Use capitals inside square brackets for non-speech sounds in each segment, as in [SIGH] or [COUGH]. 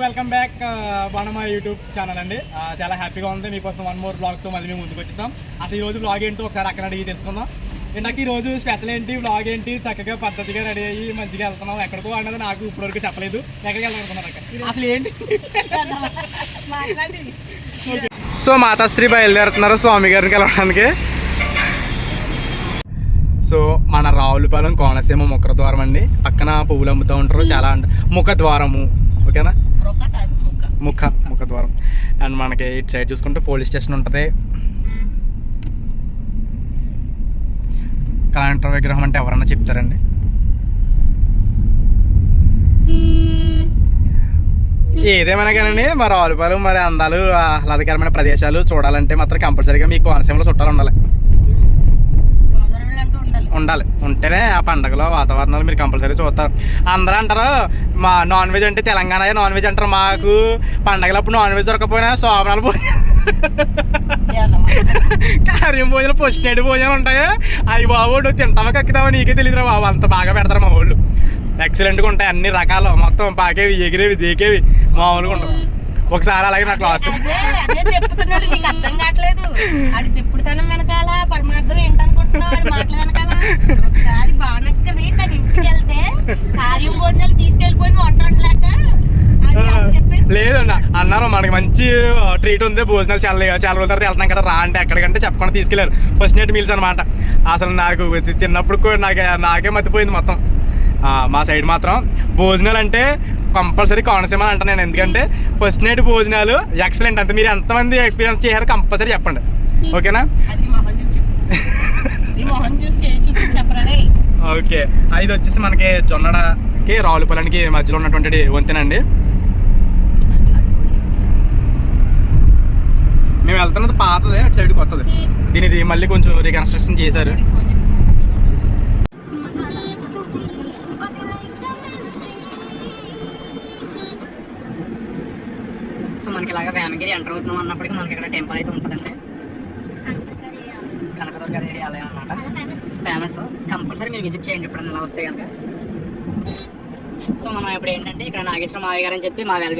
Welcome back బాణమ YouTube channel అండి. చాలా హ్యాపీగా ఉంది. మీకోసం వన్ మోర్ బ్లాగ్తో మళ్ళీ మేము ముందుకు వచ్చేసాం. అసలు ఈ రోజు బ్లాగ్ ఏంటో ఒకసారి అక్కడ అడిగి తెలుసుకుందాం. నాకు ఈ రోజు స్పెషల్ ఏంటి బ్లాగ్ ఏంటి చక్కగా పద్ధతిగా రెడీ అయ్యి మంచిగా వెళ్తున్నాం. ఎక్కడికో అన్నది నాకు ఇప్పటివరకు చెప్పలేదు. ఎక్కడికి అక్క అసలు ఏంటి? సో మాతాశ్రీ బయలుదేరుతున్నారు స్వామి గారిని కలవడానికి. సో మన రావులపాలెం కోనసీమ ముఖ ద్వారం అండి. పక్కన పువ్వులు అమ్ముతూ ఉంటారు. చాలా అంట ముఖ ద్వారము ఓకేనా? ముఖ. ముఖ ద్వారం. అండ్ మనకి ఇటు సైడ్ చూసుకుంటే పోలీస్ స్టేషన్ ఉంటుంది. కలెక్టర్ విగ్రహం అంటే ఎవరన్నా చెప్తారండి? ఏదేమైనా కానీ మా రావులపాలెం మరి అందాలు ఆహ్లాదకరమైన ప్రదేశాలు చూడాలంటే మాత్రం కంపల్సరీగా మీకు కోనసీమలో చుట్టాలు ఉండాలి. ఉండాలి. ఉంటేనే ఆ పండగలో వాతావరణాలు మీరు కంపల్సరీ చూస్తారు. అందరూ అంటారు మా నాన్ వెజ్ అంటే తెలంగాణ నాన్ వెజ్ అంటారు మాకు. పండగలప్పుడు నాన్ వెజ్ దొరకపోయినా సోమనాలు భోజనం కార్యం భోజనం పొచ్చినట్టు భోజనం ఉంటాయి. అవి బాబు నువ్వు తింటావా కక్కుతావా? నీకే తెలియదురా బాబు అంత బాగా పెడతారు మా వాళ్ళు. ఎక్సలెంట్గా ఉంటాయి అన్ని రకాలు. మొత్తం పాకేవి ఎగిరేవి దేకేవి మామూలుగా ఉంటాయి. ఒకసారి అలాగే నాకు లాస్ట్ చెప్తున్నాడు నీకు అర్థం కావట్లేదు. అది తిప్పుడుతనం వెనకాల పరమార్థం ఏంటనుకుంటున్నావు? అది మాటల వెనకాల. ఒకసారి బాగున్నది తన ఇంటికి వెళ్తే కార్యం భోజనాలు తీసుకెళ్ళిపోయి వంట వంటలేక లేదన్న అన్నారు మనకి మంచి ట్రీట్ ఉంది భోజనాలు చాలా చాలా రోజుల తర్వాత వెళ్తాం కదా రా అంటే ఎక్కడికంటే చెప్పకుండా తీసుకెళ్ళారు. ఫస్ట్ నైట్ మీల్స్ అనమాట అసలు నాకు తిన్నప్పుడు నాకు నాకే మతిపోయింది మొత్తం. మా సైడ్ మాత్రం భోజనాలు అంటే కంపల్సరీ కోనసీమ అంటాను నేను. ఎందుకంటే ఫస్ట్ నైట్ భోజనాలు ఎక్సలెంట్ అంటే మీరు ఎంతమంది ఎక్స్పీరియన్స్ చేశారో కంపల్సరీ చెప్పండి. ఓకేనా రే ఓకే. ఇది వచ్చేసి మనకి జొన్నడకి రావులపల్లానికి మధ్యలో ఉన్నటువంటి వంతెనండి. మేము వెళ్తున్నది పాతదే అటు సైడ్ కొత్తది. దీని మళ్ళీ కొంచెం రీకన్స్ట్రక్షన్ చేశారు. మనకి ఇలాగ వేమగిరి ఎంటర్ అవుతున్నాం అన్నప్పటికీ మనకి ఇక్కడ టెంపుల్ అయితే ఉంటుందండి. కనకదుర్గ దేవి ఆలయం అనమాట ఫేమస్ కంపల్సరీ మీరు విజిట్ చేయండి ఎప్పుడన్నా ఇలా వస్తే కనుక. సో మనం ఇప్పుడు ఏంటంటే ఇక్కడ నాగేశ్వర మావయ్య గారు అని చెప్పి మా వెల్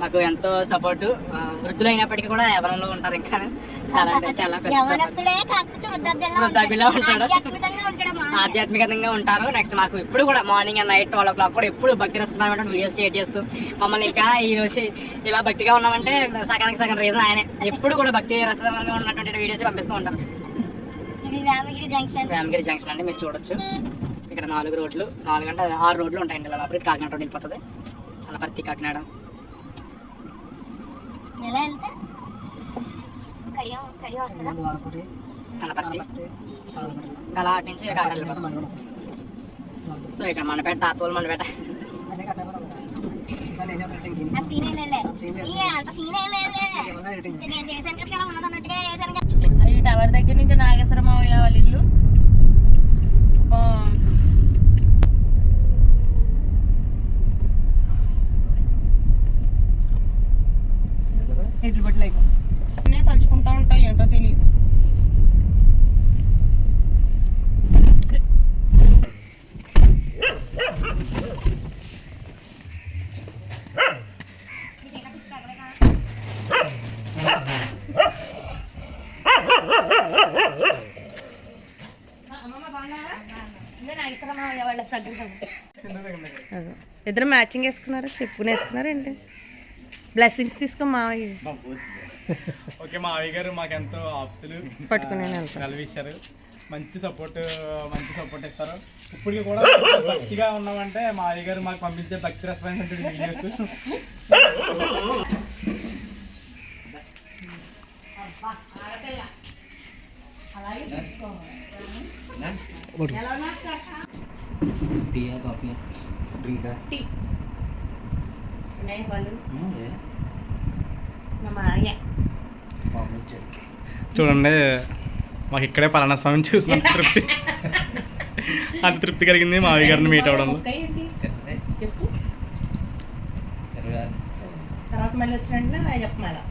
మాకు ఎంతో సపోర్ట్. వృద్ధులైనప్పటికీ కూడా యవనంలో ఉంటారు ఇంకా. చాలా అంటే చాలా వృద్ధాప్యంలో ఉంటాడు. ఆధ్యాత్మికంగా ఉంటారు. నెక్స్ట్ మాకు ఇప్పుడు కూడా morning and night twelve o'clock కూడా ఎప్పుడు భక్తి రసమైన వీడియోస్ షేర్ చేస్తూ మమ్మల్ని ఇంకా ఈ రోజు ఇలా భక్తిగా ఉన్నామంటే సగానికి సగం రీజన్ ఆయనే. ఎప్పుడు కూడా భక్తి రసమైన ఉన్నటువంటి వీడియోస్ పంపిస్తూ ఉంటారు. ఇది రామగిరి జంక్షన్ రామగిరి జంక్షన్ అంటే మీరు చూడొచ్చు. ఇక్కడ నాలుగు రోడ్లు నాలుగు అంటే ఆరు రోడ్లు ఉంటాయండి. ఇలా లోపలికి కాకినాడ రోడ్ వెళ్ళిపోతుంది. అనపర్తి కాకినాడ. ఎలా వెళ్తే? కడియం కడియం వస్తుందా? అలా అటు నుంచి సో ఇక్కడ మనపేట తాతోలు మనపేట టవర్ దగ్గర నుంచి నాగేశ్వర మావయ్య వాళ్ళ ఇల్లు ఆ, ఇట్లు పెట్టలేక నేను తలుచుకుంటా ఉంటా ఏంటో తెలియదు ఇద్దరు మ్యాచింగ్ వేసుకున్నారా? చెప్పుకుని వేసుకున్నారా ఏంటి బ్లెస్సింగ్స్ తీసుకో మావయ్య. ఓకే మా అయ్య గారు మాకు ఎంతో ఆప్తులు పట్టుకుని వెళ్తాను. నిలవిచ్చారు మంచి సపోర్ట్ మంచి సపోర్ట్ ఇస్తారు. ఇప్పటికి కూడా భక్తిగా ఉన్నామంటే మా అయ్య గారు మాకు పంపించే భక్తి రసమైనటువంటి వీడియోస్ టీయా కాఫీ డ్రింకా చూడండి మాకు ఇక్కడే పలానా స్వామిని చూసిన తృప్తి అంత తృప్తి కలిగింది మా అయ్య గారిని మీట్ అవడంలో చెప్పు తర్వాత మళ్ళీ వచ్చిన వెంటనే చెప్పమాలా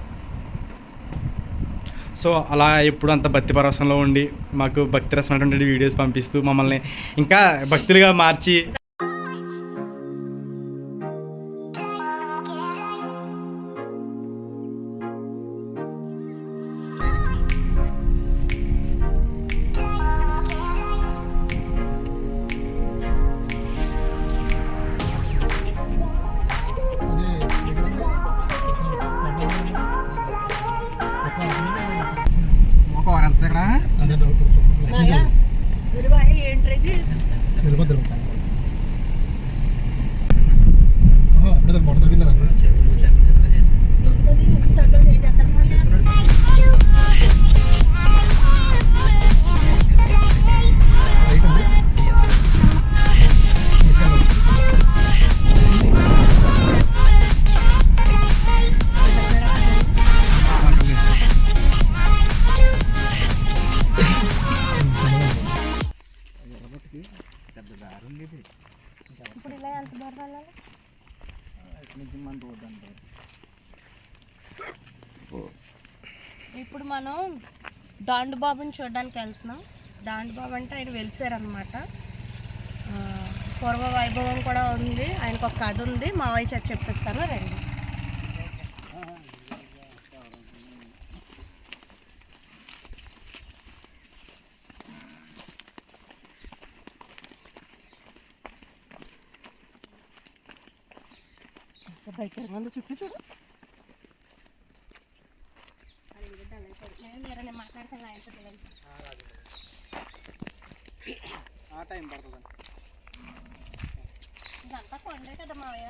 సో అలా ఎప్పుడు అంత భక్తి పరవశంలో ఉండి మాకు భక్తి రసమైనటువంటి వీడియోస్ పంపిస్తూ మమ్మల్ని ఇంకా భక్తులుగా మార్చి అంటారు ఇప్పుడు మనం దాండు బాబుని చూడడానికి వెళ్తున్నాం. దాండు బాబు అంటే ఆయన వెలిసారనమాట పూర్వ వైభవం కూడా ఉంది. ఆయనకు ఒక కథ ఉంది. మా వయసు చెప్పేస్తాను రండి. భయంకరంగా చుట్టూ చూడు ఆ టైం పడుతుంది ఇదంతా కొండే కదా మావయ్య.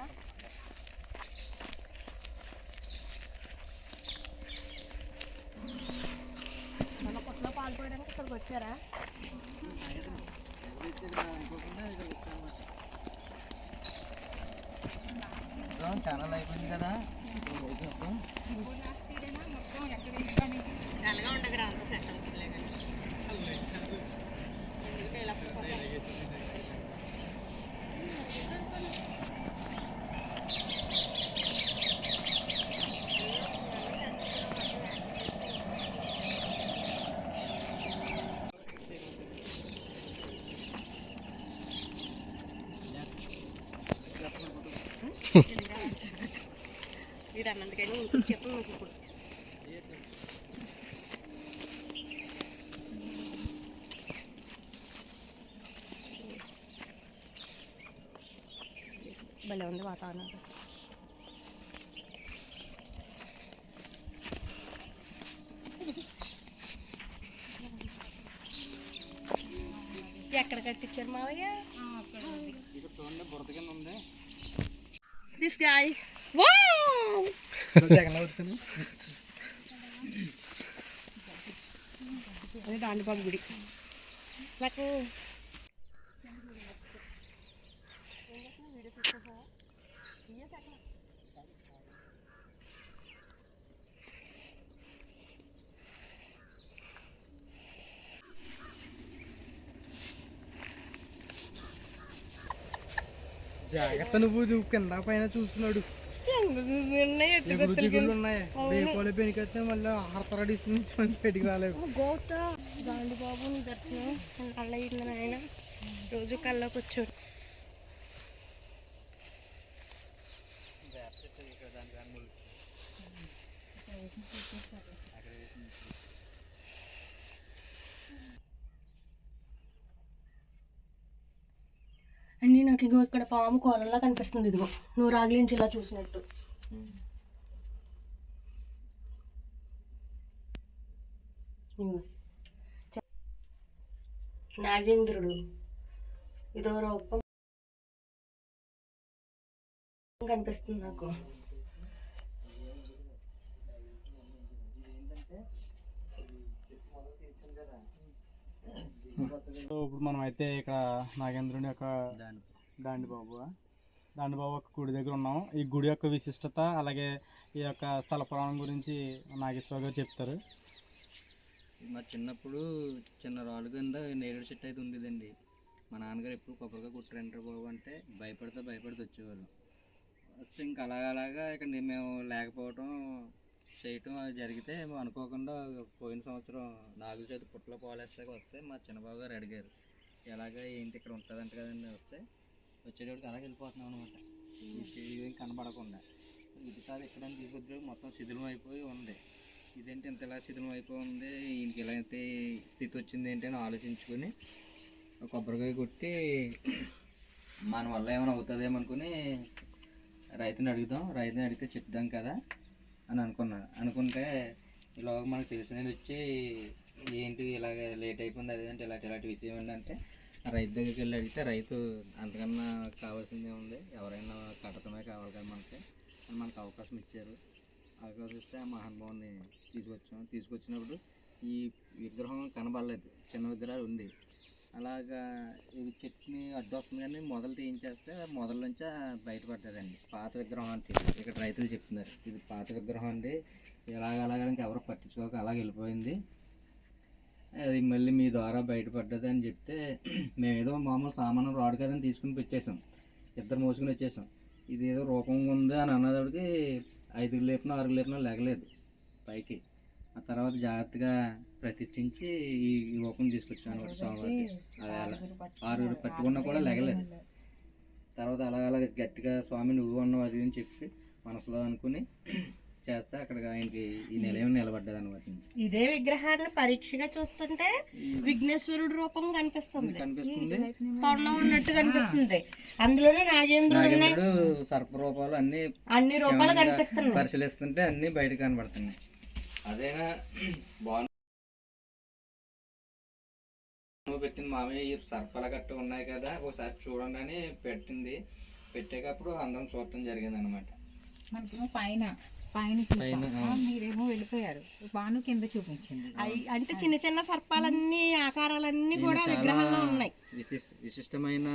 మన కొట్లో పాలు పోయడానికి ఇక్కడికి వచ్చారా? ఛానల్ అయిపోయింది కదా. సెట్ కానీ ఇలా పడిపోతాయి. వీడు అన్నందుకైనా ఇంకొక చెప్పు నాకు ఇప్పుడు భలే ఉంది వాతావరణం ఎక్కడ కట్టించారు మావయ్య ఇక్కడ చూడండి బురద కింద ఉంది దిస్ గాయ్ వావ్ జగన్ అవుతుంది అదే దాండిబాబు గుడి నాకు జాగ్రత్త నువ్వు నువ్వు కింద పైన చూస్తున్నాడు ఉన్నాయి పెనికొస్తే మళ్ళీ గోత గాంధీబాబుని దర్శనం ఆయన. రోజు కళ్ళకి వచ్చాడు. అండి నాకు ఇగో ఇక్కడ పాము కూరలా కనిపిస్తుంది ఇదిగో. నువ్వు రాగిలించి ఇలా చూసినట్టు. నాగేంద్రుడు. ఇదో రూపం. కనిపిస్తుంది నాకు. సో ఇప్పుడు మనం అయితే ఇక్కడ నాగేంద్రుని యొక్క దాండి బాబు దాండి బాబు యొక్క గుడి దగ్గర ఉన్నాం. ఈ గుడి యొక్క విశిష్టత అలాగే ఈ యొక్క స్థల పురాణం గురించి నాగేశ్వర గారు చెప్తారు. మా చిన్నప్పుడు చిన్న రాళ్ళు కింద నేరేడు చెట్టు అయితే ఉండేదండి. మా నాన్నగారు ఎప్పుడు కొబ్బరిగా కుట్టరంటారు బాబు అంటే భయపడితే భయపడితే వచ్చేవాళ్ళు వస్తే ఇంకా అలాగలాగా అలాగా ఇక్కడ మేము లేకపోవడం చేయటం అది జరిగితే అనుకోకుండా పోయిన సంవత్సరం నాగుల చేతి పుట్టలో పోలేస్తాక వస్తే మా చిన్నబాబు గారు అడిగారు ఎలాగ ఏంటి ఇక్కడ ఉంటుందంట కదండి వస్తే వచ్చేటోడికి అలాగే వెళ్ళిపోతున్నాం అనమాట ఏం కనబడకుండా. ఇది కాదు ఇక్కడ తీసుకొచ్చే మొత్తం శిథిలం అయిపోయి ఉంది. ఇదేంటి ఇంత ఇలా శిథిలం అయిపోయి ఉంది? ఈయనకి ఇలా అయితే స్థితి వచ్చింది ఏంటి అని ఆలోచించుకొని కొబ్బరికాయ కొట్టి మన వల్ల ఏమైనా అవుతుందేమో అనుకుని రైతుని అడుగుదాం. రైతుని అడిగితే చెప్దాం కదా. అని అనుకున్నాను. అనుకుంటే ఈలోగా మనకు తెలిసిన వచ్చి ఏంటి ఇలాగ లేట్ అయిపోయింది అదేంటి ఇలాంటి ఇలాంటి విషయం ఏంటంటే ఆ రైతు దగ్గరికి వెళ్ళి అడిగితే రైతు అంతకన్నా కావాల్సిందే ఉంది ఎవరైనా కట్టడమే కావాలి కదా మనకి. అని మనకు అవకాశం ఇచ్చారు. అవకాశం ఇస్తే ఆ మహానుభావుని తీసుకొచ్చాం. తీసుకొచ్చినప్పుడు ఈ విగ్రహం కనబడలేదు. చిన్న విగ్రహాలు ఉంది. అలాగా ఇది చెట్టుని అడ్డు వస్తుంది కానీ మొదలు తీయించేస్తే మొదల నుంచి బయటపడ్డదండి. పాత విగ్రహం అంటే ఇక్కడ రైతులు చెప్తున్నారు. ఇది పాత విగ్రహం అండి. ఇలాగ అలాగ ఎవరు పట్టించుకోక అలాగ వెళ్ళిపోయింది. అది మళ్ళీ మీ ద్వారా బయటపడ్డది అని చెప్తే [CLEARS THROAT] మేము ఏదో మామూలు సామాను రాడు కదని తీసుకుని పెట్టేసాం ఇద్దరు మోసుకుని వచ్చేసాం ఇది ఏదో రూపంగా ఉంది అని అన్నదోడికి ఐదుగురు లేపినా ఆరుగురు లేపినా లేగలేదు. పైకి. ఆ తర్వాత జాగ్రత్తగా ప్రతిష్ఠించి ఈ రూపం తీసుకొచ్చాను వేళ ఆరుగురు పట్టుకున్నా కూడా లేగలేదు. తర్వాత అలా అలా గట్టిగా స్వామి నువ్వు ఉన్నావు అది అని చెప్పి మనసులో అనుకుని చేస్తే అక్కడ ఆయనకి ఈ నిలయం నిలబడ్డది అనమాట ఇదే విగ్రహాన్ని పరీక్షగా చూస్తుంటే విఘ్నేశ్వరుడు రూపం కనిపిస్తుంది. కనిపిస్తుంది. తొండ ఉన్నట్టు కనిపిస్తుంది. అందులోనే నాగేంద్రుడు నాగేంద్రుడు సర్పరూపాలు అన్ని అన్ని రూపాలు కనిపిస్తున్నాయి. పరిశీలిస్తుంటే అన్ని బయట కనబడుతున్నాయి. అదేనా? బాగుంది పెట్టింది మామయ్య. ఈ సర్పల గట్టు ఉన్నాయి కదా ఒకసారి చూడండి అని పెట్టింది. పెట్టేటప్పుడు అందరం చూడటం జరిగింది అనమాట మనకేమో పైన పైన మీరేమో వెళ్ళిపోయారు. బాను కింద చూపించింది. అంటే చిన్న చిన్న సర్పాలన్నీ ఆకారాలన్నీ కూడా విగ్రహాల్లో ఉన్నాయి. విశిష్టమైన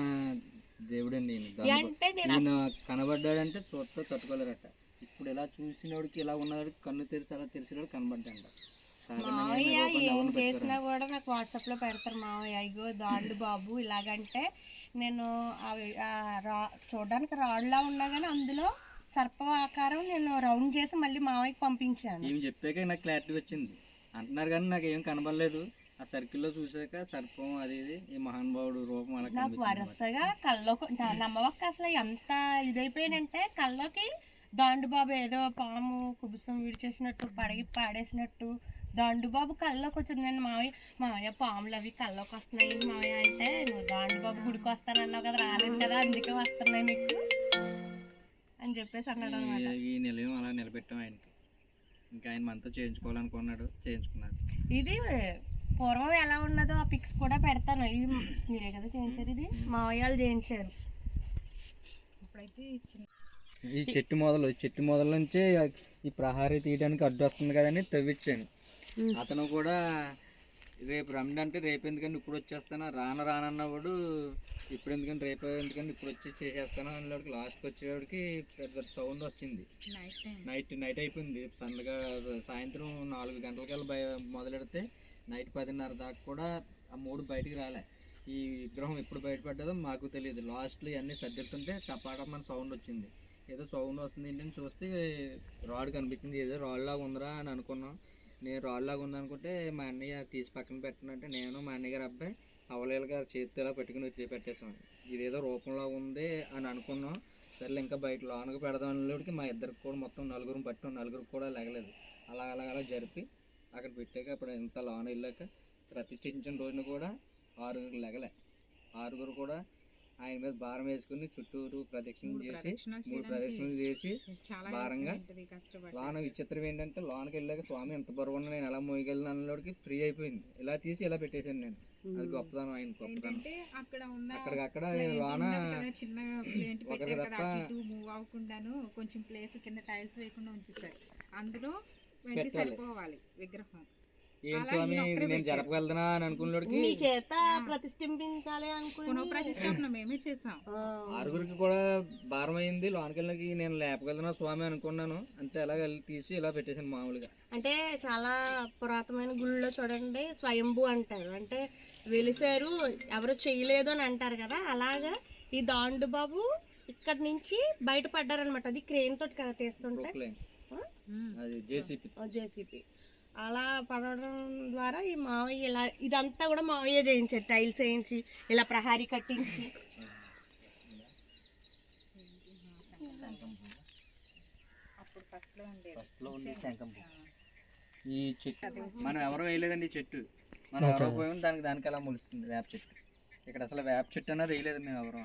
అంటే నేను కనబడ్డాడంటే చూస్తే తట్టుకోలేరట. ఇప్పుడు ఇలా చూసినోడికి ఇలా ఉన్నవాడికి కన్ను తెరిచి అలా తెరిచినోడు కనబడ్డాడు మావయ్య ఏం చేసినా కూడా నాకు వాట్సాప్లో పెడతారు మావయ్య. ఇగో దాండు బాబు ఇలాగంటే నేను అవి రా చూడడానికి రాళ్ళలా ఉన్నా కానీ అందులో సర్ప ఆకారం నేను రౌండ్ చేసి మళ్ళీ మావయ్యకి పంపించాను. ఈమె చెప్పాక నాకు క్లారిటీ వచ్చింది. అంటున్నారు కానీ నాకు ఏం కనబడలేదు. ఆ సర్కిల్లో చూసాక సర్పం అది ఇది ఈ మహానుభావుడు రూపం నాకు. వరుసగా నా- నమ్మవక్క అసలు ఎంత ఇదైపోయినంటే కల్లోకి దాండు బాబు ఏదో పాము కుబుసం విడిచేసినట్టు పడగి పాడేసినట్టు. దాండు బాబు కల్లోకి వచ్చింది నేను మావయ్య మావయ్య పాములు అవి కల్లోకి వస్తున్నాయి మావయ్య? అంటే నువ్వు దాండు బాబు గుడికి వస్తానన్నావు కదా రాలేదు కదా అందుకే వస్తున్నాయి మీకు అని చెప్పేసి అన్నాడు అనమాట. ఈ- నిలయం అలా నిలబెట్టాం ఆయనకి. ఇంకా ఆయన మనతో చేయించుకోవాలనుకున్నాడు చేయించుకున్నాడు ఇది పూర్వం ఎలా ఉన్నదో ఆ పిక్స్ కూడా పెడతాను. ఇది మీరే కదా చేయించారు ఇది? మావయ్య వాళ్ళు చేయించారు. ఇప్పుడైతే చిన్న ఈ చెట్టు మొదలు చెట్టు మొదల నుంచి ఈ ప్రహారీ తీయడానికి అడ్డు వస్తుంది కదని తవ్విచ్చాను. అతను కూడా రేపు రమ్మంటే అంటే రేపు ఎందుకంటే ఇప్పుడు వచ్చేస్తాను రాన రానన్నవాడు ఇప్పుడు ఎందుకంటే రేపు ఎందుకంటే ఇప్పుడు వచ్చి చేసేస్తాను అన్నవాడికి లాస్ట్కి వచ్చేవాడికి పెద్ద సౌండ్ వచ్చింది. నైట్ నైట్ అయిపోయింది. సందగా సాయంత్రం నాలుగు గంటలకల్లా బయ మొదలెడితే నైట్ పదిన్నర దాకా కూడా ఆ మూడు బయటికి రాలే. ఈ విగ్రహం ఎప్పుడు బయటపడ్డదో మాకు తెలియదు. లాస్ట్లో ఇవన్నీ సర్దిస్తుంటే టపాటమని సౌండ్ వచ్చింది. ఏదో సౌండ్ వస్తుంది ఏంటని చూస్తే రాడ్ కనిపించింది. ఏదో రాడ్లాగా ఉందిరా అని అనుకున్నాం. నేను రాడ్లాగా ఉంది అనుకుంటే మా అన్నయ్య తీసి పక్కన పెట్టనంటే నేను మా అన్నయ్య గారు అబ్బాయి అవలేలు గారు చేతితో ఇలా పెట్టుకుని వచ్చి పెట్టేసాం ఇదేదో రూపంలో ఉంది అని అనుకున్నాం. సర్లే ఇంకా బయట లోనకు పెడదాం అనేటికి మా ఇద్దరికి కూడా మొత్తం నలుగురు పట్టాం నలుగురు కూడా లేగలేదు. అలా అలా అలా జరిపి అక్కడ పెట్టాక అప్పుడు ఇంత లోన వెళ్ళాక ప్రతిష్ఠించిన రోజున కూడా ఆరుగురు లెగలే. ఆరుగురు కూడా ఆయన మీద భారం వేసుకుని చుట్టూరు ప్రదక్షిణ మూడు చేసి ప్రదక్షిణాలు మూడు ప్రదక్షిణలు చేసి భారంగా లోన విచిత్రం ఏంటంటే లోనకి వెళ్ళాక స్వామి ఎంత బరువు ఉన్నా నేను ఎలా మోయగలను అన్నోడికి ఫ్రీ అయిపోయింది. ఇలా తీసి ఇలా పెట్టేశాను నేను. అది గొప్పదనం ఆయన గొప్పదనం అక్కడికక్కడ లోన ఒకరికి తప్ప- మూవ్ అవ్వకుండాను కొంచెం ప్లేస్ కింద టైల్స్ వేయకుండా ఉంచేసారు అందులో. సరిపోవాలి విగ్రహం. ఏం అలా స్వామి? ఇది నేను పెట్టారు. జరపగలదనా అని అనుకున్నోడికి మీ చేత ప్రతిష్ఠించాలి అనుకుని పునఃప్రతిష్టాపన మేమే చేసాం ఆ, ఆరుగురికి కూడా భారం అయింది లోనికి వెళ్ళకి నేను లేపగలనా స్వామి అనుకున్నాను. అంతే ఎలా వెళ్ళి తీసి ఇలా పెట్టేసాను మామూలుగా. అంటే చాలా పురాతనమైన గుళ్ళో చూడండి స్వయంభూ అంటారు. అంటే వెలిసారు ఎవరు చేయలేదు అని అంటారు కదా అలాగా ఈ దాండు బాబు ఇక్కడ నుంచి బయటపడ్డారనమాట అది క్రేన్ తోటి కదా తీస్తుంటే. అది జేసీపీ. జేసీపీ. అలా పడడం ద్వారా ఈ మావయ్య ఇలా ఇదంతా కూడా మావయ్య చేయించారు టైల్స్ వేయించి ఇలా ప్రహారీ కట్టించి. ఈ చెట్టు మనం ఎవరో వేయలేదండి ఈ చెట్టు. మనం ఎవరో పోయాం దానికి దానికి అలా మొలుస్తుంది వేప చెట్టు. ఇక్కడ అసలు వేప చెట్టు అనేది వేయలేదండి మేము ఎవరో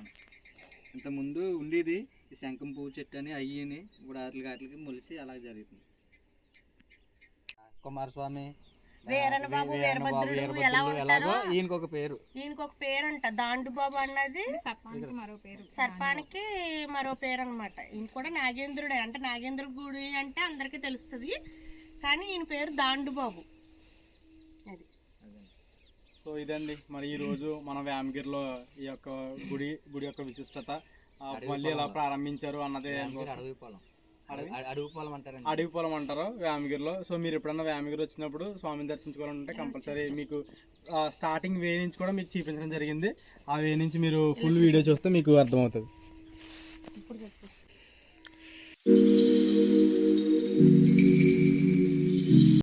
ఇంత ముందు ఉండేది ఈ శంఖం పువ్వు చెట్టు అని అయ్యిని ఇప్పుడు వాటికి వాటికి మొలిసి అలా జరుగుతుంది కుమారస్వామి వీరన్న బాబు, వీరభద్రుడు ఎలా ఉంటారో? ఎలాగో ఈయనకి ఒక పేరు ఈయనకి ఒక పేరు. అంట దాండు బాబు అన్నది సర్పానికి మరో పేరు. సర్పానికి మరో పేరు అనమాట ఈయన కూడా నాగేంద్రుడే. అంటే నాగేంద్ర గుడి అంటే అందరికీ తెలుస్తుంది. కానీ ఈయన పేరు దాండు బాబు అది. సో ఇదండి. మరి ఈ రోజు మన వ్యామగిరిలో ఈ యొక్క గుడి గుడి యొక్క విశిష్టత. మళ్ళీ ఎలా ప్రారంభించారు అన్నదే అడవి పొలం అడవి పొలం అంటారు అడవి పొలం అంటారు సో మీరు ఎప్పుడన్నా వ్యామిగిరి వచ్చినప్పుడు స్వామిని దర్శించుకోవాలంటే కంపల్సరీ మీకు స్టార్టింగ్ వే నుంచి కూడా మీకు చూపించడం జరిగింది. ఆ వే నుంచి మీరు ఫుల్ వీడియో చూస్తే మీకు అర్థమవుతుంది. ఇప్పుడు